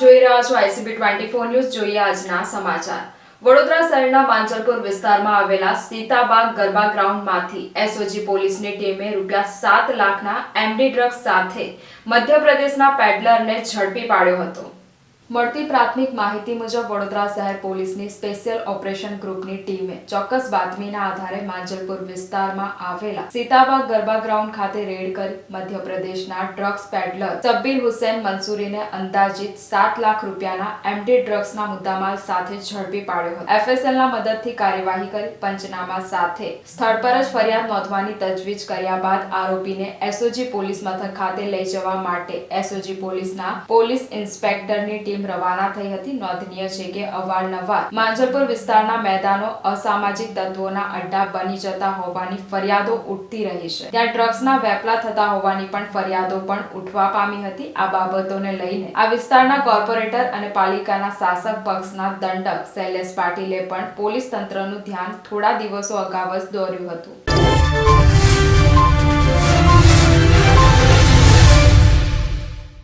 જોઈ રહ્યા છો આઈસીબી ટ્વેન્ટી ફોર ન્યૂઝ. જોઈએ આજના સમાચાર. વડોદરા શહેરના માંજલપુર વિસ્તારમાં આવેલા સીતાબાગ ગરબા ગ્રાઉન્ડમાંથી એસઓજી પોલીસની ટીમે રૂપિયા સાત લાખના એમડી ડ્રગ્સ સાથે મધ્યપ્રદેશના પેડલરને ઝડપી પાડ્યો હતો. મળતી પ્રાથમિક માહિતી મુજબ વડોદરા શહેર પોલીસની સ્પેશિયલ ઓપરેશન ગ્રુપની ટીમે ચોક્કસ બાતમીના આધારે માંજલપુર વિસ્તારમાં આવેલા સીતાબાગ ગરબા ગ્રાઉન્ડ ખાતે રેડ કરી મધ્યપ્રદેશના ડ્રગ્સ પેડલર સબ્બીર હુસેન મંસૂરીને અંદાજિત સાત લાખ રૂપિયાના એમડી ડ્રગ્સના મુદ્દામાલ સાથે ઝડપી પાડ્યો હતો. એફએસએલના મદદથી કાર્યવાહી કરી પંચનામા સાથે સ્થળ પર જ ફરિયાદ નોંધવાની તજવીજ કર્યા બાદ આરોપીને એસઓજી પોલીસ મથક ખાતે લઈ જવા માટે એસઓજી પોલીસના પોલીસ ઇન્સ્પેક્ટરની ટીમ રવાના થઈ હતી. નોંધનીય છે કે અવારનવાર માંજલપુર વિસ્તારના મેદાનો અસામાજિક તત્વોના અડ્ડા બની જતા હોવાની ફરિયાદો ઉઠતી રહી છે. ત્યાં ડ્રગ્સના વેપલા થતા હોવાની પણ ફરિયાદો પણ ઉઠવા પામી હતી. આ બાબતોને લઈને આ વિસ્તારના કોર્પોરેટર અને પાલિકાના શાસક પક્ષના દંડક શૈલેષ પાટીલે પણ પોલીસ તંત્રનું ધ્યાન થોડા દિવસો અગાઉ જ દોર્યું હતું.